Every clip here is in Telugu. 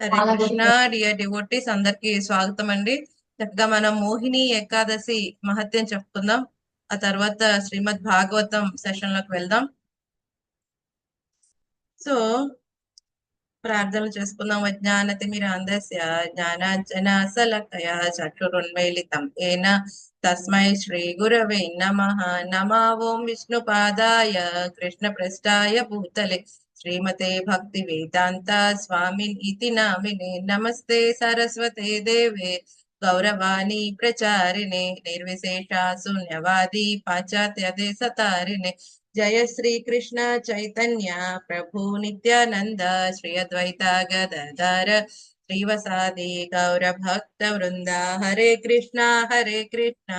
హరే కృష్ణ డియర్ డివోటీస్ అందరికి స్వాగతం అండి. చక్కగా మనం మోహిని ఏకాదశి మహత్యం చెప్పుకుందాం. ఆ తర్వాత శ్రీమద్ భాగవతం సెషన్లోకి వెళ్దాం. సో ప్రార్థనలు చేసుకుందాం. అజ్ఞానతిమిరాంధస్య జ్ఞానాంజన సలకయ చక్షురున్మీలితం ఏన తస్మై శ్రీ గురవే నమ. నమ ఓం విష్ణుపాదాయ కృష్ణ పృష్ఠాయ భూతలే. శ్రీమతే భక్తి వేదాంత స్వామిన్ ఇతి నామినే నమస్తే సరస్వతే దేవే గౌరవాణి ప్రచారిణే నిర్విశేష శూన్యవాది పాశ్చాత్య దేశతారిణే జయ శ్రీ కృష్ణ చైతన్య ప్రభు నిత్యానంద శ్రీ అద్వైత గదధర శ్రీవసాది గౌర భక్త వృంద హరే కృష్ణ హరే కృష్ణ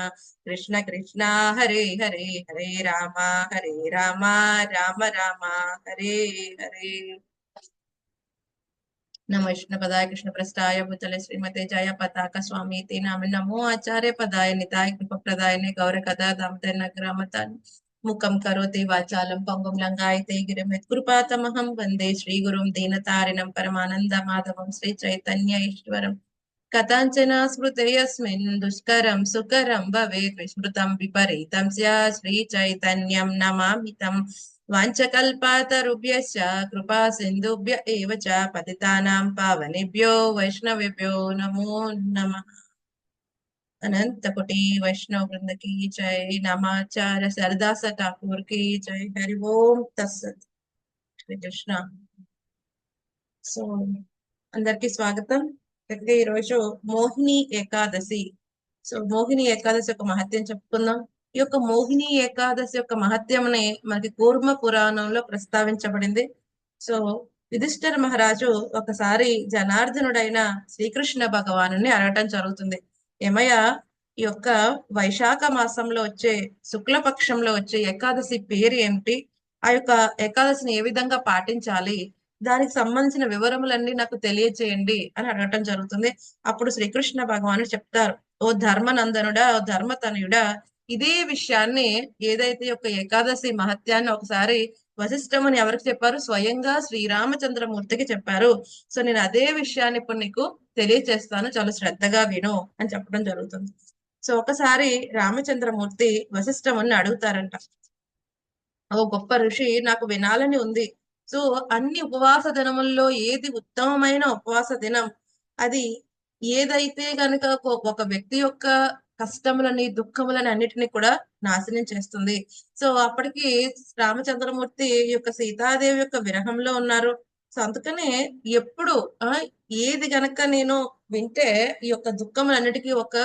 కృష్ణ కృష్ణ హరే హరే హరే రామ హరే రామ రామ రామ హరే హరే నమ విష్ణు పదాయ కృష్ణ ప్రస్థాయ భూతల శ్రీమతి జయ పతాక స్వామి తే నామ నమో ఆచార్య పదాయ ముఖం కరోతి వాచాలం పొంగం లంగాయతే గిరిమిత్. కృపాతమహం వందే శ్రీ గురుం దీనతారిణం పరమానంద మాధవం శ్రీ చైతన్య ఈశ్వరం. కథాంచన స్మృతయస్మిన్ దుష్కరం సుకరం భవేత్ విస్మృతం విపరీతం స్యా శ్రీ చైతన్యం నమామితం. వాంఛకల్పాతరుభ్యశ్చ కృపా సింధుభ్య ఏవ చ పతితానాం పావనేభ్యో వైష్ణవేభ్యో నమో నమః. अनंत कोटि वैष्णव वृंद की जय नामाचार्य सरदास ठाकुर की जय हरि ओम तत्सत శ్రీ కృష్ణ సో అందరికి స్వాగతం చక్కగా ఈరోజు మోహిని ఏకాదశి సో మోహిని ఏకాదశి యొక్క మహత్యం చెప్పుకుందాం ఈ యొక్క మోహిని ఏకాదశి యొక్క మహత్యంని మనకి కూర్మ పురాణంలో ప్రస్తావించబడింది సో యుధిష్ఠిర మహారాజు ఒకసారి జనార్దనుడైన శ్రీకృష్ణ భగవాను అడగటం జరుగుతుంది ఏమయ్య? ఈ యొక్క వైశాఖ మాసంలో వచ్చే శుక్లపక్షంలో వచ్చే ఏకాదశి పేరు ఏమిటి ఆ యొక్క ఏకాదశిని ఏ విధంగా పాటించాలి? దానికి సంబంధించిన వివరములన్నీ నాకు తెలియచేయండి అని అడగటం జరుగుతుంది. అప్పుడు శ్రీకృష్ణ భగవాను చెప్తారు ఓ ధర్మనందనుడా ఓ ధర్మతనయుడా ఇదే విషయాన్ని ఏదైతే యొక్క ఏకాదశి మహత్యాన్ని ఒకసారి వశిష్ఠమని ఎవరికి చెప్పారు? స్వయంగా శ్రీరామచంద్రమూర్తికి చెప్పారు. సో నేను అదే విషయాన్ని ఇప్పుడు నీకు తెలియజేస్తాను. చాలా శ్రద్ధగా విను అని చెప్పడం జరుగుతుంది. సో ఒకసారి రామచంద్రమూర్తి వశిష్ఠముని అడుగుతారంట. ఓ గొప్ప ఋషి నాకు వినాలని ఉంది. సో అన్ని ఉపవాస దినముల్లో ఏది ఉత్తమమైన ఉపవాస దినం? అది ఏదైతే గనక ఒక వ్యక్తి యొక్క కష్టములని దుఃఖములని అన్నిటిని కూడా నాశనం చేస్తుంది. సో అప్పటికి రామచంద్రమూర్తి యొక్క సీతాదేవి యొక్క విరహంలో ఉన్నారు. సో అందుకనే ఎప్పుడు ఆ ఏది గనక నేను వింటే ఈ యొక్క దుఃఖం అన్నిటికీ ఒక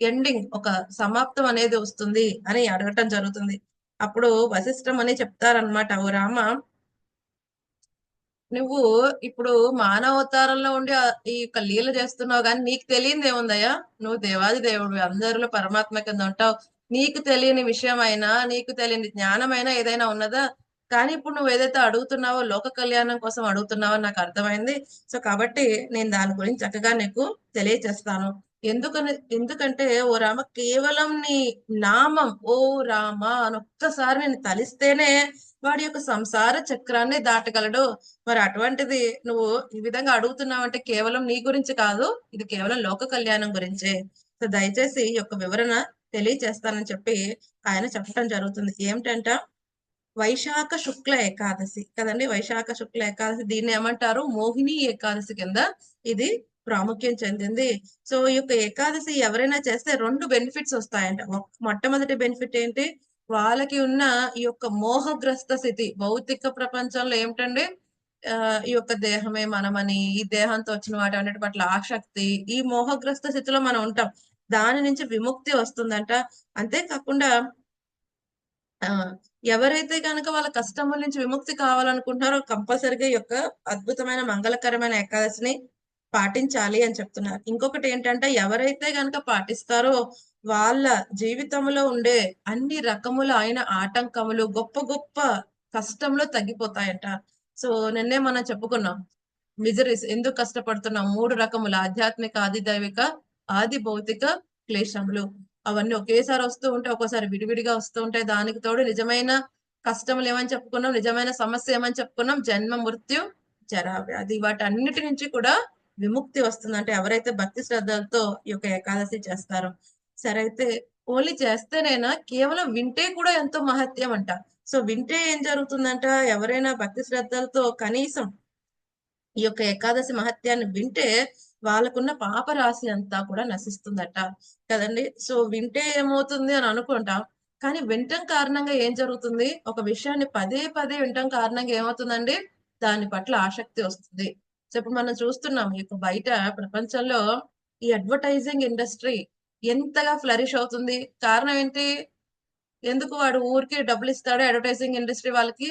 ఎండింగ్ ఒక సమాప్తం అనేది వస్తుంది అని అడగటం జరుగుతుంది. అప్పుడు వశిష్టం అని చెప్తారనమాట ఓ రామ నువ్వు ఇప్పుడు మానవతారంలో ఉండి ఈ యొక్క లీల చేస్తున్నావు కానీ నీకు తెలియదు ఏముందయ్యా? నువ్వు దేవాది దేవుడు అందరిలో పరమాత్మ కింద ఉంటావు. నీకు తెలియని విషయం అయినా నీకు తెలియని జ్ఞానమైనా ఏదైనా ఉన్నదా? కానీ ఇప్పుడు నువ్వు ఏదైతే అడుగుతున్నావో లోక కళ్యాణం కోసం అడుగుతున్నావో నాకు అర్థమైంది. సో కాబట్టి నేను దాని గురించి చక్కగా నీకు తెలియచేస్తాను ఎందుకని ఎందుకంటే ఓ రామ కేవలం నీ నామం ఓ రామ అని ఒక్కసారి నేను తలిస్తేనే వాడి యొక్క సంసార చక్రాన్ని దాటగలడు. మరి అటువంటిది నువ్వు ఈ విధంగా అడుగుతున్నావు అంటే కేవలం నీ గురించి కాదు ఇది కేవలం లోక కళ్యాణం గురించే. సో దయచేసి ఈ యొక్క వివరణ తెలియచేస్తానని చెప్పి ఆయన చెప్పడం జరుగుతుంది. ఏమిటంట? వైశాఖ శుక్ల ఏకాదశి. కదండి? వైశాఖ శుక్ల ఏకాదశి దీన్ని ఏమంటారు? మోహిని ఏకాదశి కింద ఇది ప్రాముఖ్యం చెందింది. సో ఈ యొక్క ఏకాదశి ఎవరైనా చేస్తే రెండు బెనిఫిట్స్ వస్తాయంట. మొట్టమొదటి బెనిఫిట్ ఏంటి? వాళ్ళకి ఉన్న ఈ యొక్క మోహగ్రస్త స్థితి. భౌతిక ప్రపంచంలో ఏమిటండి? ఆ ఈ యొక్క దేహమే మనమని ఈ దేహంతో వచ్చిన వాటి అన్నిటి పట్ల ఆసక్తి. ఈ మోహగ్రస్త స్థితిలో మనం ఉంటాం. దాని నుంచి విముక్తి వస్తుందంట. అంతేకాకుండా ఆ ఎవరైతే కనుక వాళ్ళ కష్టముల నుంచి విముక్తి కావాలనుకుంటున్నారో కంపల్సరిగా ఈ యొక్క అద్భుతమైన మంగళకరమైన ఏకాదశిని పాటించాలి అని చెప్తున్నారు. ఇంకొకటి ఏంటంటే ఎవరైతే గనక పాటిస్తారో వాళ్ళ జీవితంలో ఉండే అన్ని రకముల అయిన ఆటంకములు గొప్ప గొప్ప కష్టంలో తగ్గిపోతాయంట. సో నిన్నే మనం చెప్పుకున్నాం మిజరీస్ ఎందుకు కష్టపడుతున్నాం? మూడు రకముల ఆధ్యాత్మిక ఆది దైవిక ఆది భౌతిక క్లేశములు. అవన్నీ ఒకేసారి వస్తూ ఉంటే ఒక్కోసారి విడివిడిగా వస్తూ ఉంటాయి. దానికి తోడు నిజమైన కష్టములు ఏమని చెప్పుకున్నాం? నిజమైన సమస్య ఏమని చెప్పుకున్నాం? జన్మ మృత్యు జరా వ్యాధి. వాటన్నిటి నుంచి కూడా విముక్తి వస్తుంది. అంటే ఎవరైతే భక్తి శ్రద్ధలతో ఈ యొక్క ఏకాదశి చేస్తారో సరే అయితే ఓన్లీ చేస్తేనైనా కేవలం వింటే కూడా ఎంతో మహత్యం అంట. సో వింటే ఏం జరుగుతుందంట? ఎవరైనా భక్తి శ్రద్ధలతో కనీసం ఈ యొక్క ఏకాదశి మహత్యాన్ని వింటే వాళ్ళకున్న పాప రాశి అంతా కూడా నశిస్తుందట కదండి. సో వింటే ఏమవుతుంది అని అనుకుంటాం. కానీ వినటం కారణంగా ఏం జరుగుతుంది? ఒక విషయాన్ని పదే పదే వినటం కారణంగా ఏమవుతుందండి? దాని పట్ల ఆసక్తి వస్తుంది. సో ఇప్పుడు మనం చూస్తున్నాం ఈ యొక్క బయట ప్రపంచంలో ఈ అడ్వర్టైజింగ్ ఇండస్ట్రీ ఎంతగా ఫ్లరిష్ అవుతుంది. కారణం ఏంటి? ఎందుకు వాడు ఊరికి డబ్బులు ఇస్తాడు అడ్వర్టైజింగ్ ఇండస్ట్రీ వాళ్ళకి?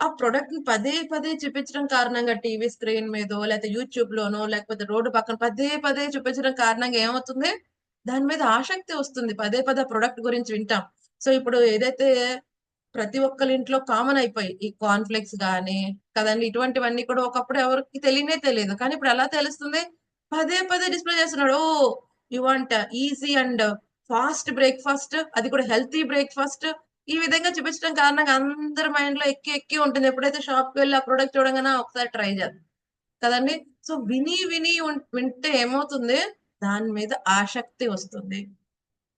ఆ ప్రొడక్ట్ని పదే పదే చూపించడం కారణంగా టీవీ స్క్రీన్ మీదో లేకపోతే యూట్యూబ్ లోనో లేకపోతే రోడ్డు పక్కన పదే పదే చూపించడం కారణంగా ఏమవుతుంది? దాని మీద ఆసక్తి వస్తుంది. పదే పదే ప్రొడక్ట్ గురించి వింటాం. సో ఇప్పుడు ఏదైతే ప్రతి ఒక్కరి ఇంట్లో కామన్ అయిపోయి ఈ కాన్ఫ్లెక్స్ కానీ కదండి ఇటువంటివన్నీ కూడా ఒకప్పుడు ఎవరికి తెలియనే తెలియదు. కానీ ఇప్పుడు ఎలా తెలుస్తుంది? పదే పదే డిస్ప్లే చేస్తున్నాడు. ఓ you want easy and fast breakfast అది కూడా హెల్తీ బ్రేక్ఫాస్ట్. ఈ విధంగా చూపించడం కారణంగా అందరి మైండ్లో ఎక్కి ఎక్కి ఉంటుంది. ఎప్పుడైతే షాప్కి వెళ్ళి ఆ ప్రోడక్ట్ చూడగానే ఒకసారి ట్రై చేద్దాం. కదండి? సో విని విని వింటే ఏమవుతుంది? దాని మీద ఆసక్తి వస్తుంది.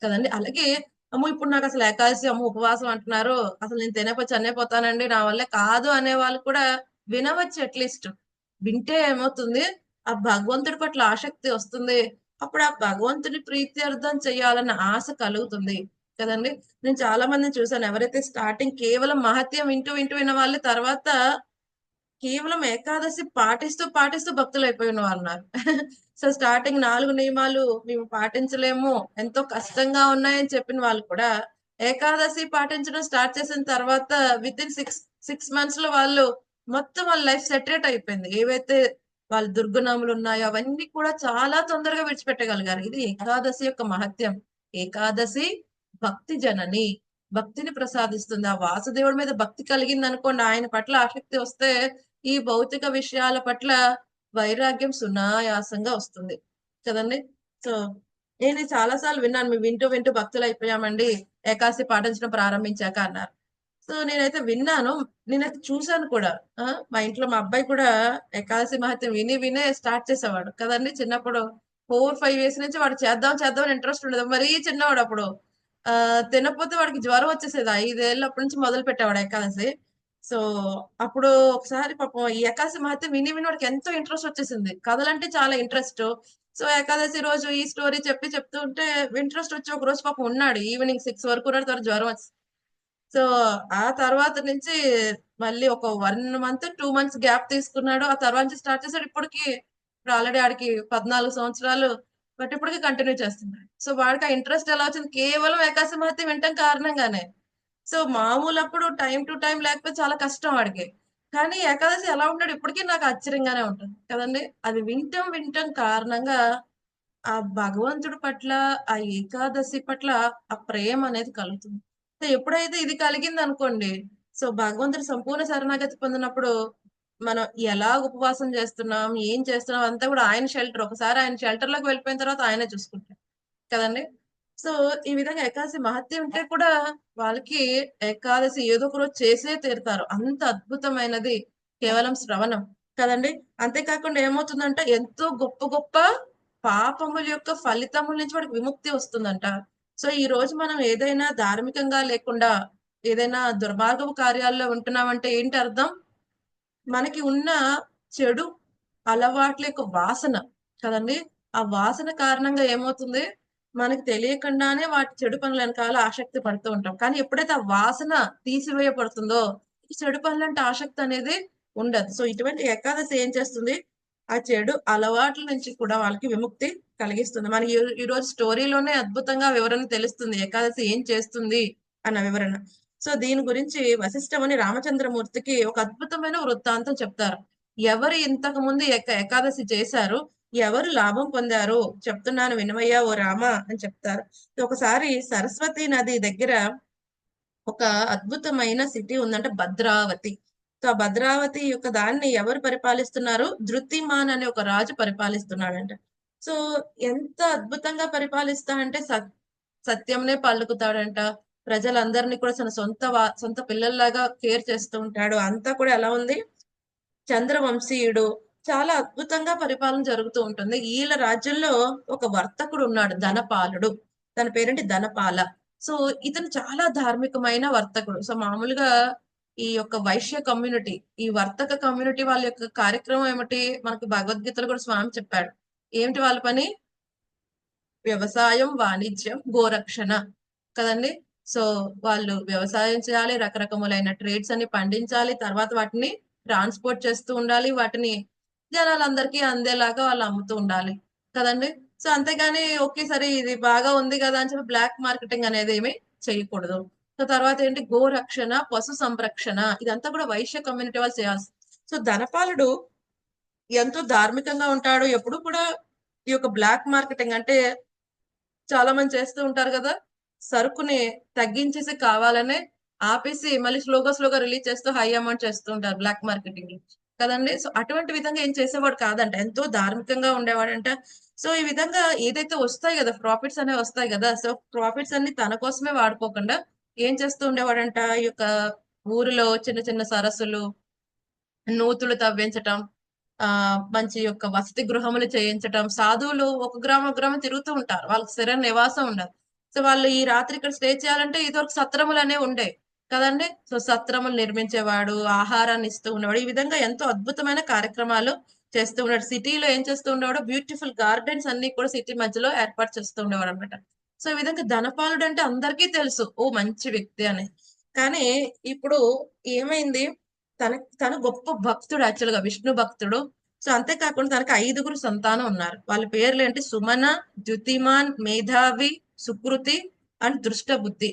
కదండి? అలాగే అమ్మో ఇప్పుడు నాకు అసలు ఏకాదశి అమ్మో ఉపవాసం అంటున్నారు. అసలు నేను తినకపోతే చనిపోతానండి నా వల్ల కాదు అనే వాళ్ళు కూడా వినవచ్చు అట్లీస్ట్ వింటే ఏమవుతుంది? ఆ భగవంతుడి పట్ల ఆసక్తి వస్తుంది. అప్పుడు ఆ భగవంతుని ప్రీత్యర్థం చేయాలన్న ఆశ కలుగుతుంది. కదండి? నేను చాలా మందిని చూసాను ఎవరైతే స్టార్టింగ్ కేవలం మహత్యం వింటూ వింటూ విన్న వాళ్ళు తర్వాత కేవలం ఏకాదశి పాటిస్తూ పాటిస్తూ భక్తులు అయిపోయిన ఉన్న వాళ్ళు ఉన్నారు. సో స్టార్టింగ్ నాలుగు నియమాలు మేము పాటించలేము. ఎంతో కష్టంగా ఉన్నాయని చెప్పిన వాళ్ళు కూడా ఏకాదశి పాటించడం స్టార్ట్ చేసిన తర్వాత విత్ ఇన్ సిక్స్ సిక్స్ మంత్స్లో వాళ్ళు మొత్తం వాళ్ళ లైఫ్ సెటరేట్ అయిపోయింది. ఏవైతే వాళ్ళ దుర్గుణములు ఉన్నాయో అవన్నీ కూడా చాలా తొందరగా విడిచిపెట్టగలిగారు. ఇది ఏకాదశి యొక్క మహత్యం. ఏకాదశి భక్తి జనని భక్తిని ప్రసాదిస్తుంది. ఆ వాసుదేవుడి మీద భక్తి కలిగింది అనుకోండి ఆయన పట్ల ఆసక్తి వస్తే ఈ భౌతిక విషయాల పట్ల వైరాగ్యం సునాయాసంగా వస్తుంది. కదండి? సో నేను చాలా సార్లు విన్నాను మేము వింటూ వింటూ భక్తులు అయిపోయామండి ఏకాశి పాటించడం ప్రారంభించాక అన్నారు. సో నేనైతే విన్నాను నేనైతే చూశాను కూడా. మా ఇంట్లో మా అబ్బాయి కూడా ఏకాదశి మహత్యం విని వినే స్టార్ట్ చేసేవాడు. కదండి? చిన్నప్పుడు ఫోర్ ఫైవ్ ఇయర్స్ నుంచి వాడు చేద్దాం చేద్దాం అని ఇంట్రెస్ట్ ఉండదు. మరీ చిన్నవాడు అప్పుడు. తినకపోతే వాడికి జ్వరం వచ్చేసేది. ఐదేళ్ళు అప్పటి నుంచి మొదలు పెట్టేవాడు ఏకాదశి. సో అప్పుడు ఒకసారి పాపం ఈ ఏకాదశి మహత్యం విని విని వాడికి ఎంతో ఇంట్రెస్ట్ వచ్చేసింది. కథలంటే చాలా ఇంట్రెస్ట్. సో ఏకాదశి రోజు ఈ స్టోరీ చెప్పి చెప్తూ ఉంటే ఇంట్రెస్ట్ వచ్చి ఒక రోజు పాపం ఉన్నాడు. ఈవినింగ్ సిక్స్ వరకు ఉన్నాడు తర్వాత జ్వరం వచ్చి. సో ఆ తర్వాత నుంచి మళ్ళీ ఒక one month two months gap తీసుకున్నాడు. ఆ తర్వాత నుంచి స్టార్ట్ చేశాడు. ఇప్పటికి ఇప్పుడు ఆల్రెడీ ఆడికి పద్నాలుగు సంవత్సరాలు. బట్ ఇప్పటికీ కంటిన్యూ చేస్తున్నాడు సో వాడికి ఆ ఇంట్రెస్ట్ ఎలా వచ్చింది? కేవలం ఏకాశి మహత్యం వింటాం కారణంగానే. సో మామూలు అప్పుడు టైం టు టైం లేకపోతే చాలా కష్టం వాడికి. కానీ ఏకాదశి ఎలా ఉంటాడు ఇప్పటికీ నాకు ఆశ్చర్యంగానే ఉంటుంది. కదండి? అది వింటాం వింటం కారణంగా ఆ భగవంతుడి పట్ల ఆ ఏకాదశి పట్ల ఆ ప్రేమ అనేది కలుగుతుంది. సో ఎప్పుడైతే ఇది కలిగింది అనుకోండి సో భగవంతుడు సంపూర్ణ శరణాగతి పొందినప్పుడు మనం ఎలా ఉపవాసం చేస్తున్నాం ఏం చేస్తున్నాం అంతా కూడా ఆయన షెల్టర్ ఒకసారి ఆయన షెల్టర్లోకి వెళ్ళిపోయిన తర్వాత ఆయనే చూసుకుంటారు కదండి? సో ఈ విధంగా ఏకాదశి మహత్యం ఉంటే కూడా వాళ్ళకి ఏకాదశి ఏదో ఒక రోజు చేసే తీరుతారు. అంత అద్భుతమైనది కేవలం శ్రవణం. కదండి? అంతేకాకుండా ఏమవుతుందంటే ఎంతో గొప్ప గొప్ప పాపముల యొక్క ఫలితముల నుంచి వాడికి విముక్తి వస్తుందంట. సో ఈ రోజు మనం ఏదైనా ధార్మికంగా లేకుండా ఏదైనా దుర్మార్గపు కార్యాల్లో ఉంటున్నామంటే ఏంటి అర్థం? మనకి ఉన్న చెడు అలవాట్ల యొక్క వాసన కదండి? ఆ వాసన కారణంగా ఏమవుతుంది? మనకి తెలియకుండానే వాటి చెడు పనుల వెనకాల ఆసక్తి పడుతూ ఉంటాం. కానీ ఎప్పుడైతే ఆ వాసన తీసివేయబడుతుందో ఈ చెడు పనులంటే ఆసక్తి అనేది ఉండదు. సో ఇటువంటి ఏకాదశి ఏం చేస్తుంది? ఆ చెడు అలవాట్ల నుంచి కూడా వాళ్ళకి విముక్తి కలిగిస్తుంది. మనకి ఈ- రోజు స్టోరీలోనే అద్భుతంగా వివరణ తెలుస్తుంది. ఏకాదశి ఏం చేస్తుంది? అన్న వివరణ. సో దీని గురించి వశిష్ఠమని రామచంద్రమూర్తికి ఒక అద్భుతమైన వృత్తాంతం చెప్తారు. ఎవరు ఇంతకు ముందు ఏకాదశి చేశారు? ఎవరు లాభం పొందారు? చెప్తున్నాను వినమయ్యా ఓ రామ అని చెప్తారు. ఒకసారి సరస్వతి నది దగ్గర ఒక అద్భుతమైన సిటీ ఉందంటే భద్రావతి. సో ఆ భద్రావతి యొక్క దాన్ని ఎవరు పరిపాలిస్తున్నారు? ధృతిమాన్ అనే ఒక రాజు పరిపాలిస్తున్నాడంట. సో ఎంత అద్భుతంగా పరిపాలిస్తా అంటే సత్యంనే పలుకుతాడంట. ప్రజలందరినీ కూడా తన సొంత వా- సొంత పిల్లల్లాగా కేర్ చేస్తూ ఉంటాడు. అంతా కూడా ఎలా ఉంది? చంద్రవంశీయుడు చాలా అద్భుతంగా పరిపాలన జరుగుతూ ఉంటుంది. వీళ్ళ రాజ్యంలో ఒక వర్తకుడు ఉన్నాడు ధనపాలుడు. తన పేరేంటి? ధనపాల. సో ఇతను చాలా ధార్మికమైన వర్తకుడు. సో మామూలుగా ఈ యొక్క వైశ్య కమ్యూనిటీ ఈ వర్తక కమ్యూనిటీ వాళ్ళ యొక్క కార్యక్రమం ఏమిటి? మనకు భగవద్గీతలో కూడా స్వామి చెప్పాడు. ఏమిటి వాళ్ళ పని? వ్యవసాయం వాణిజ్యం గోరక్షణ. కదండి? సో వాళ్ళు వ్యవసాయం చేయాలి రకరకములైన ట్రేడ్స్ అన్ని పండించాలి తర్వాత వాటిని ట్రాన్స్పోర్ట్ చేస్తూ ఉండాలి వాటిని జనాలందరికీ అందేలాగా వాళ్ళు అమ్ముతూ ఉండాలి. కదండి? సో అంతేగాని ఒకేసారి ఇది బాగా ఉంది కదా అని చెప్పి బ్లాక్ మార్కెటింగ్ అనేది ఏమి చేయకూడదు. సో తర్వాత ఏంటి? గోరక్షణ పశు సంరక్షణ ఇదంతా కూడా వైశ్య కమ్యూనిటీ వాళ్ళు చేయాల్సి సో ధనపాలుడు ఎంతో ధార్మికంగా ఉంటాడు. ఎప్పుడు కూడా ఈ యొక్క బ్లాక్ మార్కెటింగ్ అంటే చాలా మంది చేస్తూ ఉంటారు కదా. సరుకుని తగ్గించేసి కావాలనే ఆపేసి మళ్ళీ స్లోగా స్లోగా రిలీజ్ చేస్తూ హై అమౌంట్ చేస్తుంటారు బ్లాక్ మార్కెటింగ్ కదండి? సో అటువంటి విధంగా ఏం చేసేవాడు కాదంట. ఎంతో ధార్మికంగా ఉండేవాడంట. సో ఈ విధంగా ఏదైతే వస్తాయి కదా ప్రాఫిట్స్ అనేవి వస్తాయి కదా సో ప్రాఫిట్స్ అన్ని తన కోసమే వాడుకోకుండా ఏం చేస్తూ ఉండేవాడంట? ఈ యొక్క ఊరిలో చిన్న చిన్న సరస్సులు నూతులు తవ్వించటం ఆ మంచి యొక్క వసతి గృహములు చేయించటం సాధువులు ఒక గ్రామ ఒక గ్రామం తిరుగుతూ ఉంటారు. వాళ్ళకి స్థిర నివాసం ఉండదు. సో వాళ్ళు ఈ రాత్రి ఇక్కడ స్టే చేయాలంటే ఇదివరకు సత్రములు అనేవి ఉండే కదండి? సో సత్రములు నిర్మించేవాడు ఆహారాన్ని ఇస్తూ ఉండేవాడు. ఈ విధంగా ఎంతో అద్భుతమైన కార్యక్రమాలు చేస్తూ ఉన్నాడు. సిటీలో ఏం చేస్తూ ఉండేవాడు? బ్యూటిఫుల్ గార్డెన్స్ అన్ని కూడా సిటీ మధ్యలో ఏర్పాటు చేస్తూ ఉండేవాడు అనమాట సో ఈ విధంగా ధనపాలుడు అంటే అందరికీ తెలుసు. ఓ మంచి వ్యక్తి అని. కానీ ఇప్పుడు ఏమైంది? తన తన గొప్ప భక్తుడు యాక్చువల్గా విష్ణు భక్తుడు. సో అంతేకాకుండా తనకు ఐదుగురు సంతానం ఉన్నారు. వాళ్ళ పేర్లు ఏంటి? సుమన ద్యుతిమాన్ మేధావి సుకృతి అండ్ దుష్ట బుద్ధి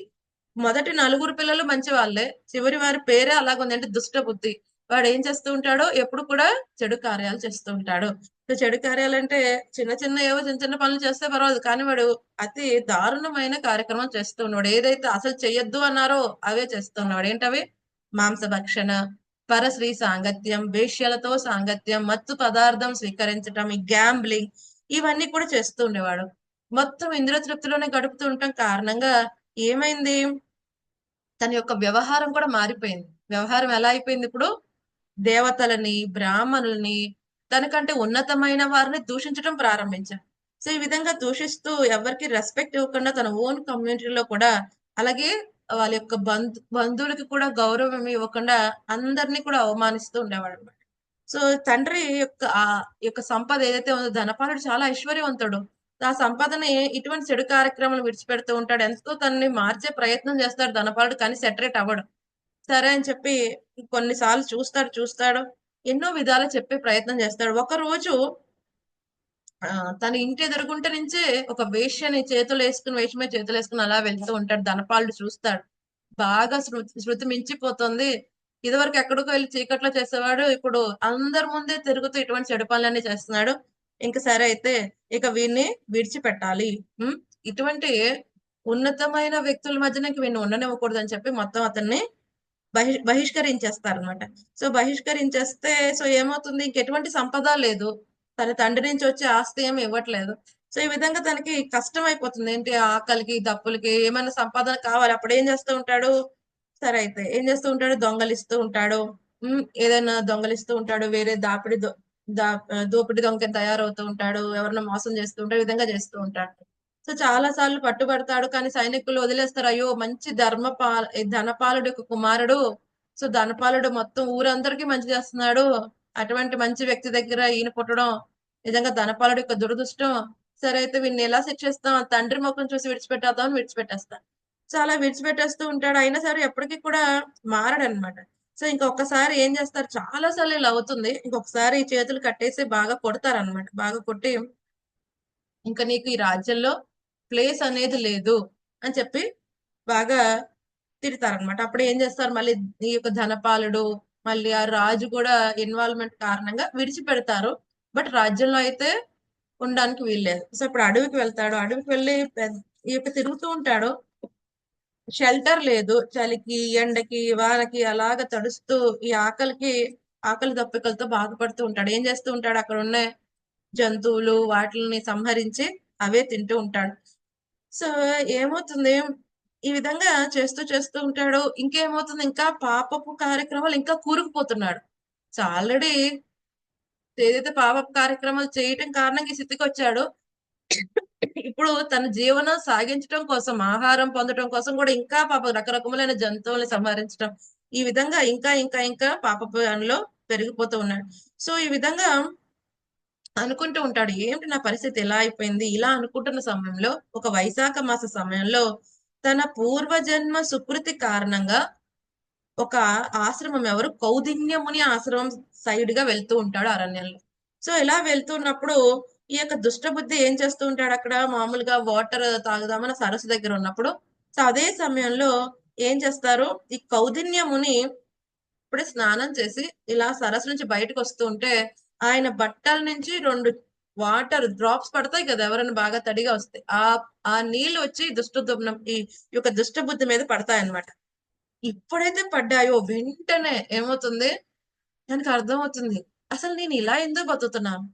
మొదటి నలుగురు పిల్లలు మంచి వాళ్ళే చివరి వారి పేరే అలాగుంది. అంటే దుష్ట బుద్ధి వాడు ఏం చేస్తూ ఉంటాడో ఎప్పుడు కూడా చెడు కార్యాలు చేస్తూ ఉంటాడు. చెడు కార్యాలు అంటే చిన్న చిన్న ఏవో చిన్న చిన్న పనులు చేస్తే పర్వాలేదు. కానీ వాడు అతి దారుణమైన కార్యక్రమం చేస్తూ ఉన్నాడు. ఏదైతే అసలు చెయ్యొద్దు అన్నారో అవే చేస్తున్నాడు ఏంటవి? మాంసభక్షణ పరశ్రీ సాంగత్యం వేష్యలతో సాంగత్యం మత్తు పదార్థం స్వీకరించటం ఈ గ్యాంబ్లింగ్ ఇవన్నీ కూడా చేస్తూ ఉండేవాడు. మొత్తం ఇంద్రియ తృప్తిలోనే గడుపుతూ ఉండటం కారణంగా ఏమైంది? తన యొక్క వ్యవహారం కూడా మారిపోయింది. వ్యవహారం ఎలా అయిపోయింది? ఇప్పుడు దేవతలని బ్రాహ్మణుల్ని తనకంటే ఉన్నతమైన వారిని దూషించడం ప్రారంభించాడు సో ఈ విధంగా దూషిస్తూ ఎవరికి రెస్పెక్ట్ ఇవ్వకుండా తన ఓన్ కమ్యూనిటీలో కూడా అలాగే వాళ్ళ యొక్క బంధు బంధువులకి కూడా గౌరవం ఇవ్వకుండా అందరినీ కూడా అవమానిస్తూ ఉండేవాడు అనమాట సో తండ్రి యొక్క ఆ యొక్క సంపద ఏదైతే ఉందో ధనపాలుడు చాలా ఐశ్వర్యవంతుడు. ఆ సంపదని ఇటువంటి చెడు కార్యక్రమాలు విడిచిపెడుతూ ఉంటాడు. ఎంతో తనని మార్చే ప్రయత్నం చేస్తాడు ధనపాలుడు కానీ సెటరేట్ అవ్వడు. సరే అని చెప్పి కొన్నిసార్లు చూస్తాడు చూస్తాడు. ఎన్నో విధాలు చెప్పే ప్రయత్నం చేస్తాడు. ఒక రోజు ఆ, తన ఇంటి ఎదురుగుంట నుంచే ఒక వేష్యని చేతులు వేసుకుని వేషమే చేతులు వేసుకుని అలా వెళ్తూ ఉంటాడు. ధనపాలుడు చూస్తాడు. బాగా శృతి శృతి మించిపోతుంది. ఇదివరకు ఎక్కడికో వెళ్ళి చీకట్లో చేసేవాడు. ఇప్పుడు అందరి ముందే తిరుగుతూ ఇటువంటి చెడు పనులన్నీ చేస్తున్నాడు. ఇంక సరే అయితే ఇక వీడిని విడిచిపెట్టాలి. ఇటువంటి ఉన్నతమైన వ్యక్తుల మధ్యన ఇంక వీడిని ఉండనివ్వకూడదు అని చెప్పి మొత్తం అతన్ని బహి బహిష్కరించేస్తారు అనమాట సో బహిష్కరించేస్తే సో ఏమవుతుంది? ఇంకెటువంటి సంపద లేదు. తన తండ్రి నుంచి వచ్చే ఆస్తి ఏమి ఇవ్వట్లేదు. సో ఈ విధంగా తనకి కష్టం అయిపోతుంది ఏంటి ఆకలికి దప్పులకి ఏమైనా సంపాదన కావాలి. అప్పుడు ఏం చేస్తూ ఉంటాడు? సరే అయితే ఏం చేస్తూ ఉంటాడు? దొంగలిస్తూ ఉంటాడు. ఏదైనా దొంగలిస్తూ ఉంటాడు. వేరే దాపిడి దొ- దోపిడి దొంగ తయారవుతూ ఉంటాడు ఎవరినో మోసం చేస్తూ ఉంటాడు విధంగా చేస్తూ ఉంటాడు. సో చాలా సార్లు పట్టుబడతాడు కానీ సైనికులు వదిలేస్తారు అయ్యో మంచి ధర్మపా ధనపాలుడు యొక్క కుమారుడు సో ధనపాలుడు మొత్తం ఊరందరికీ మంచి చేస్తున్నాడు అటువంటి మంచి వ్యక్తి దగ్గర ఈయన పుట్టడం నిజంగా ధనపాలుడు యొక్క దురదృష్టం. సరే అయితే వీడిని ఎలా శిక్షిస్తాం తండ్రి ముఖం చూసి విడిచిపెట్టేద్దాం అని విడిచిపెట్టేస్తాం సో అలా విడిచిపెట్టేస్తూ ఉంటాడు. అయినా సరే ఎప్పటికీ కూడా మారడనమాట సో ఇంకొకసారి ఏం చేస్తారు? చాలా సార్లు ఇలా అవుతుంది. ఇంకొకసారి చేతులు కట్టేసి బాగా కొడతారు అనమాట బాగా కొట్టి ఇంకా నీకు ఈ రాజ్యంలో ప్లేస్ అనేది లేదు అని చెప్పి బాగా తిడతారనమాట అప్పుడు ఏం చేస్తారు? మళ్ళీ ఈ యొక్క ధనపాలుడు మళ్ళీ ఆ రాజు కూడా ఇన్వాల్వ్మెంట్ కారణంగా విడిచిపెడతారు. బట్ రాజ్యంలో అయితే ఉండడానికి వీల్లేదు. సో ఇప్పుడు అడవికి వెళ్తాడు. అడవికి వెళ్ళి పెద్ద- ఈ యొక్క తిరుగుతూ ఉంటాడు. షెల్టర్ లేదు. చలికి ఎండకి వానకి అలాగ తడుస్తూ ఈ ఆకలికి ఆకలి దప్పికలతో బాధపడుతూ ఉంటాడు. ఏం చేస్తూ ఉంటాడు? అక్కడ ఉన్న జంతువులు వాటిని సంహరించి అవే తింటూ ఉంటాడు. సో ఏమవుతుంది? ఈ విధంగా చేస్తూ చేస్తూ ఉంటాడు. ఇంకేమవుతుంది? ఇంకా పాపపు కార్యక్రమాలు ఇంకా కూరుకుపోతున్నాడు. సో ఆల్రెడీ ఏదైతే పాపపు కార్యక్రమాలు చేయటం కారణంగా ఈ స్థితికి వచ్చాడు ఇప్పుడు తన జీవనం సాగించడం కోసం ఆహారం పొందడం కోసం కూడా ఇంకా పాప రకరకములైన జంతువుల్ని సంహరించడం ఈ విధంగా ఇంకా ఇంకా ఇంకా పాప పనిలో పెరిగిపోతూ ఉన్నాడు. సో ఈ విధంగా అనుకుంటూ ఉంటాడు ఏమిటి నా పరిస్థితి ఎలా అయిపోయింది? ఇలా అనుకుంటున్న సమయంలో ఒక వైశాఖ మాస సమయంలో తన పూర్వజన్మ సుకృతి కారణంగా ఒక ఆశ్రమం ఎవరు? కౌదిన్యముని ఆశ్రమం సైడ్గా వెళ్తూ ఉంటాడు అరణ్యంలో. సో ఇలా వెళ్తున్నప్పుడు ఈ యొక్క దుష్టబుద్ధి ఏం చేస్తూ ఉంటాడు అక్కడ? మామూలుగా వాటర్ తాగుదామని సరస్సు దగ్గర ఉన్నప్పుడు. సో అదే సమయంలో ఏం చేస్తారు? ఈ కౌదిన్యముని ఇప్పుడే స్నానం చేసి ఇలా సరస్సు నుంచి బయటకు వస్తూ ఉంటే ఆయన బట్టల నుంచి రెండు వాటర్ డ్రాప్స్ పడతాయి కదా ఎవరైనా బాగా తడిగా వస్తే. ఆ ఆ నీళ్ళు వచ్చి దుష్ట ఈ యొక్క దుష్ట బుద్ధి మీద పడతాయి అన్నమాట ఇప్పుడైతే పడ్డాయో వెంటనే ఏమవుతుంది? దానికి అర్థం అవుతుంది అసలు నేను ఇలా ఎందుకు బతుకుతున్నాను?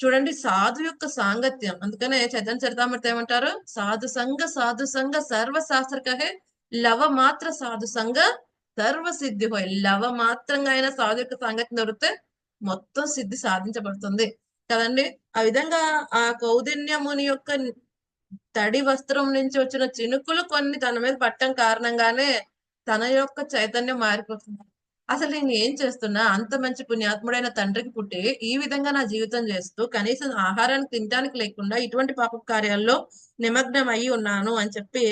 చూడండి సాధు యొక్క సాంగత్యం. అందుకనే చైతన్య చరితామృత ఏమంటారు? సాధు సంఘ సాధు సంఘ సర్వ శాస్త్ర కహే లవ మాత్ర సాధు సంఘ సర్వ సిద్ధి హోయ్. లవ మాత్రంగా అయిన సాధు యొక్క సాంగత్యం దొరికితే మొత్తం సిద్ధి సాధించబడుతుంది. కదండి? ఆ విధంగా ఆ కౌదిన్యముని యొక్క తడి వస్త్రం నుంచి వచ్చిన చినుకులు కొన్ని తన మీద పట్టడం కారణంగానే తన యొక్క చైతన్యం మారిపోతుంది. అసలు నేను ఏం చేస్తున్నా? అంత మంచి పుణ్యాత్ముడైన తండ్రికి పుట్టి ఈ విధంగా నా జీవితం చేస్తూ కనీసం ఆహారాన్ని తినడానికి లేకుండా ఇటువంటి పాప కార్యాల్లో నిమగ్నం అయి ఉన్నాను అని చెప్పి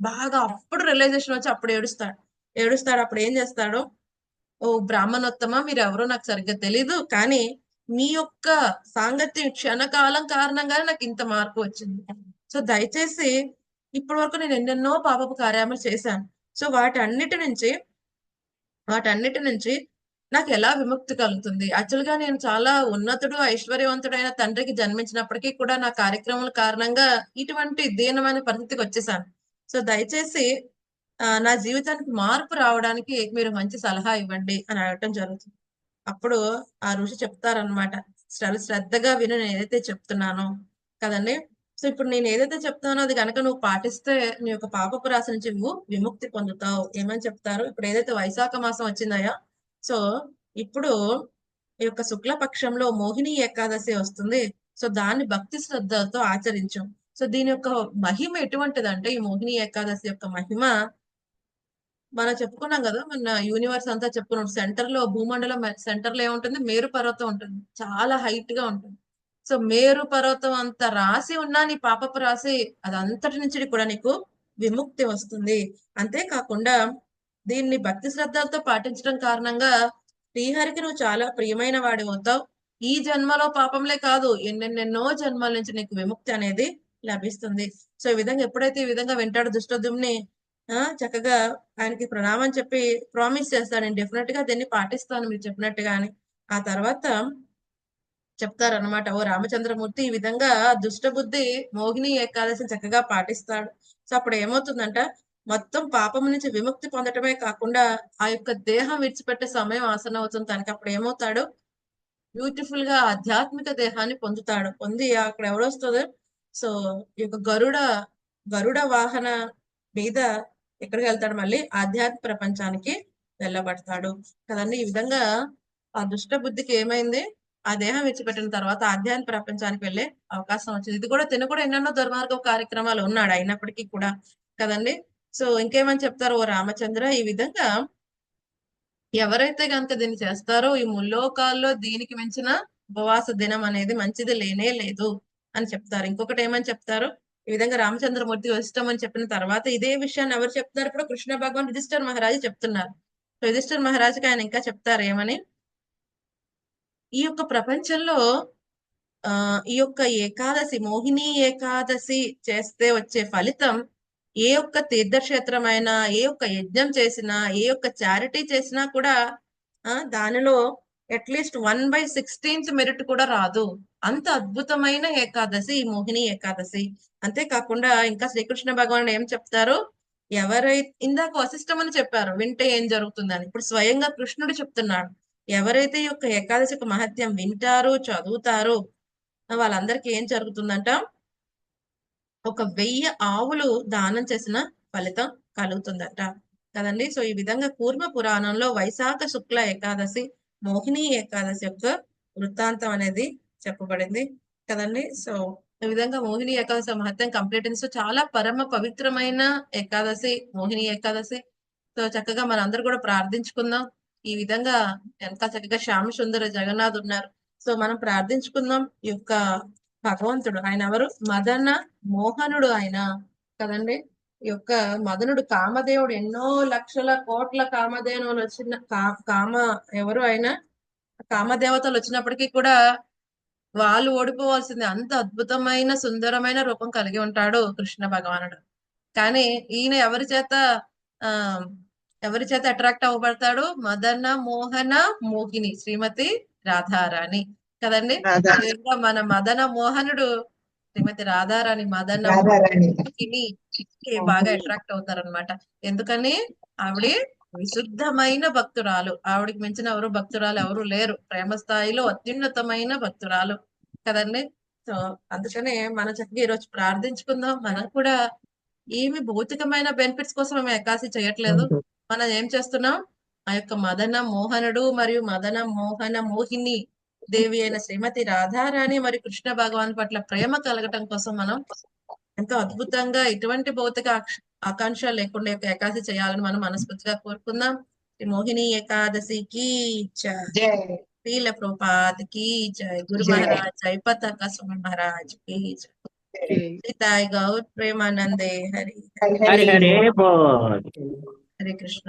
బాగా అప్పుడు రియలైజేషన్ వచ్చి అప్పుడు ఏడుస్తాడు ఏడుస్తాడు. అప్పుడు ఏం చేస్తాడు? ఓ బ్రాహ్మణోత్తమ? మీరు ఎవరో నాకు సరిగ్గా తెలీదు కానీ మీ యొక్క సాంగత్యం క్షణకాలం కారణంగానే నాకు ఇంత మార్పు వచ్చింది. సో దయచేసి ఇప్పటి వరకు నేను ఎన్నెన్నో పాపపు కార్యాలు చేశాను. సో వాటన్నిటి నుంచి వాటన్నిటి నుంచి నాకు ఎలా విముక్తి కలుగుతుంది? యాక్చువల్గా నేను చాలా ఉన్నతుడు ఐశ్వర్యవంతుడైన తండ్రికి జన్మించినప్పటికీ కూడా నా కార్యక్రమాల కారణంగా ఇటువంటి దీనమైన పరిస్థితికి వచ్చేసాను. సో దయచేసి నా జీవితానికి మార్పు రావడానికి మీరు మంచి సలహా ఇవ్వండి అని అడగటం జరుగుతుంది. అప్పుడు ఆ ఋషి చెప్తారనమాట చాలా శ్రద్ధగా విను నేను ఏదైతే చెప్తున్నానో. కదండి? సో ఇప్పుడు నేను ఏదైతే చెప్తానో అది కనుక నువ్వు పాటిస్తే నీ యొక్క పాపపు రాశి నుంచి నువ్వు విముక్తి పొందుతావు. ఏమని చెప్తారు? ఇప్పుడు ఏదైతే వైశాఖ మాసం వచ్చిందయా సో ఇప్పుడు ఈ యొక్క శుక్ల పక్షంలో మోహిని ఏకాదశి వస్తుంది. సో దాన్ని భక్తి శ్రద్ధతో ఆచరించు. సో దీని యొక్క మహిమ ఎటువంటిదంటే ఈ మోహిని ఏకాదశి యొక్క మహిమ. మనం చెప్పుకున్నాం కదా మన యూనివర్స్ అంతా చెప్పుకున్నాం. సెంటర్లో భూమండలం సెంటర్లో ఏముంటుంది? మేరు పర్వతం ఉంటుంది. చాలా హైట్గా ఉంటుంది. సో మేరు పర్వతం అంత రాసి ఉన్నా నీ పాపపు రాసి అదంతటి నుంచి కూడా నీకు విముక్తి వస్తుంది. అంతేకాకుండా దీన్ని భక్తి శ్రద్ధలతో పాటించడం కారణంగా శ్రీహరికి నువ్వు చాలా ప్రియమైన వాడి అవుతావు. ఈ జన్మలో పాపంలే కాదు ఎన్నెన్నెన్నో జన్మల నుంచి నీకు విముక్తి అనేది లభిస్తుంది. సో ఈ విధంగా ఎప్పుడైతే ఈ విధంగా వింటాడు దుష్టదుమ్ని ఆ చక్కగా ఆయనకి ప్రణామం చెప్పి ప్రామిస్ చేస్తాడు. నేను డెఫినెట్గా దీన్ని పాటిస్తాను మీరు చెప్పినట్టుగాని. ఆ తర్వాత చెప్తారన్నమాట. ఓ రామచంద్రమూర్తి ఈ విధంగా దుష్టబుద్ధి మోహిని ఏకాదశి చక్కగా పాటిస్తాడు. సో అప్పుడు ఏమవుతుందంట మొత్తం పాపం నుంచి విముక్తి పొందటమే కాకుండా ఆ యొక్క దేహం విడిచిపెట్టే సమయం ఆసనం అవుతుంది. తనకి అప్పుడు ఏమవుతాడు బ్యూటిఫుల్గా ఆధ్యాత్మిక దేహాన్ని పొందుతాడు. పొంది అక్కడ ఎవరొస్తుంది సో ఈ యొక్క గరుడ గరుడ వాహన మీద ఎక్కడికి వెళ్తాడు? మళ్ళీ ఆధ్యాత్మిక ప్రపంచానికి వెళ్ళబడతాడు. కదండి ఈ విధంగా ఆ దుష్ట బుద్ధికి ఏమైంది? ఆ దేహం విడిచిపెట్టిన తర్వాత ఆధ్యాత్మిక ప్రపంచానికి వెళ్ళే అవకాశం వచ్చింది. ఇది కూడా తిను కూడా ఎన్నెన్నో దుర్మార్గ కార్యక్రమాలు ఉన్నాడు అయినప్పటికీ కూడా కదండి? సో ఇంకేమని చెప్తారు ఓ రామచంద్ర? ఈ విధంగా ఎవరైతే కనుక దీన్ని చేస్తారో ఈ ముల్లోకాల్లో దీనికి మించిన ఉపవాస దినం అనేది మంచిది లేనే లేదు అని చెప్తారు. ఇంకొకటి ఏమని చెప్తారు? ఈ విధంగా రామచంద్రమూర్తి వశిష్టం అని చెప్పిన తర్వాత ఇదే విషయాన్ని ఎవరు చెప్తున్నారు? ఇప్పుడు కృష్ణ భగవాన్ రిజిస్టర్ మహారాజు చెప్తున్నారు. సో యుధిష్ఠర్ మహారాజుకి ఆయన ఇంకా చెప్తారు ఏమని? ఈ యొక్క ప్రపంచంలో ఆ ఈ యొక్క ఏకాదశి మోహిని ఏకాదశి చేస్తే వచ్చే ఫలితం ఏ ఒక్క తీర్థక్షేత్రమైనా ఏ ఒక్క యజ్ఞం చేసినా ఏ ఒక్క చారిటీ చేసినా కూడా దానిలో at least one by sixteenth merit కూడా రాదు. అంత అద్భుతమైన ఏకాదశి ఈ మోహిని ఏకాదశి. అంతేకాకుండా ఇంకా శ్రీకృష్ణ భగవానుడు ఏం చెప్తారు? ఎవరైతే ఇందాక వశిష్టం అని చెప్పారు వింటే ఏం జరుగుతుందని. ఇప్పుడు స్వయంగా కృష్ణుడు చెప్తున్నాడు. ఎవరైతే ఈ యొక్క ఏకాదశి యొక్క మహత్యం వింటారో చదువుతారో వాళ్ళందరికీ ఏం జరుగుతుందంట? ఒక వెయ్యి ఆవులు దానం చేసిన ఫలితం కలుగుతుందట. కదండి? సో ఈ విధంగా కూర్మ పురాణంలో వైశాఖ శుక్ల ఏకాదశి మోహిని ఏకాదశి యొక్క వృత్తాంతం అనేది చెప్పబడింది. కదండి? సో ఈ విధంగా మోహిని ఏకాదశి మహత్యం కంప్లీట్ సో చాలా పరమ పవిత్రమైన ఏకాదశి మోహిని ఏకాదశి. సో చక్కగా మనందరూ కూడా ప్రార్థించుకుందాం. ఈ విధంగా ఎంత చక్కగా శ్యామ సుందర జగన్నాథ్ ఉన్నారు. సో మనం ప్రార్థించుకుందాం. ఈ యొక్క భగవంతుడు ఆయన ఎవరు? మదన మోహనుడు ఆయన కదండి. ఈ యొక్క మదనుడు కామదేవుడు. ఎన్నో లక్షల కోట్ల కామధేనువులు వచ్చిన కా కామ ఎవరు అయినా కామదేవతలు వచ్చినప్పటికీ కూడా వాళ్ళు ఓడిపోవాల్సిందే. అంత అద్భుతమైన సుందరమైన రూపం కలిగి ఉంటాడు కృష్ణ భగవానుడు. కానీ ఈయన ఎవరి చేత ఆ ఎవరి చేత అట్రాక్ట్ అవ్వబడతాడు? మదన మోహన మోహిని శ్రీమతి రాధారాణి. కదండి? మన మదన మోహనుడు శ్రీమతి రాధారాణి మదన మోహిని బాగా అట్రాక్ట్ అవుతారన్నమాట. ఎందుకని? ఆవిడ విశుద్ధమైన భక్తురాలు. ఆవిడకి మించిన ఎవరు భక్తురాలు ఎవరు లేరు. ప్రేమ స్థాయిలో అత్యున్నతమైన భక్తురాలు. కదండి? సో అందుకనే మన చక్కగా ఈరోజు ప్రార్థించుకుందాం. మనం కూడా ఏమి భౌతికమైన బెనిఫిట్స్ కోసం మేము ఎకాసి చేయట్లేదు. మనం ఏం చేస్తున్నాం? ఆ యొక్క మదన మోహనుడు మరియు మదన మోహన మోహిని దేవి అయిన శ్రీమతి రాధారాణి మరియు కృష్ణ భగవాన్ పట్ల ప్రేమ కలగటం కోసం మనం ఎంతో అద్భుతంగా ఎటువంటి భౌతిక ఆకాంక్ష లేకుండా యొక్క ఏకాదశి చేయాలని మనం మనస్ఫూర్తిగా కోరుకుందాం. ఈ మోహిని ఏకాదశికి శ్రీల ప్రభుపాద్కి జై. గురు. మహారాజ్ జై పతాక స్వామి మహారాజ్కి జై. సీతాయ్ గౌర్ ప్రేమానందే. హరి హరి. హరి హరి బోల్ హరే కృష్ణ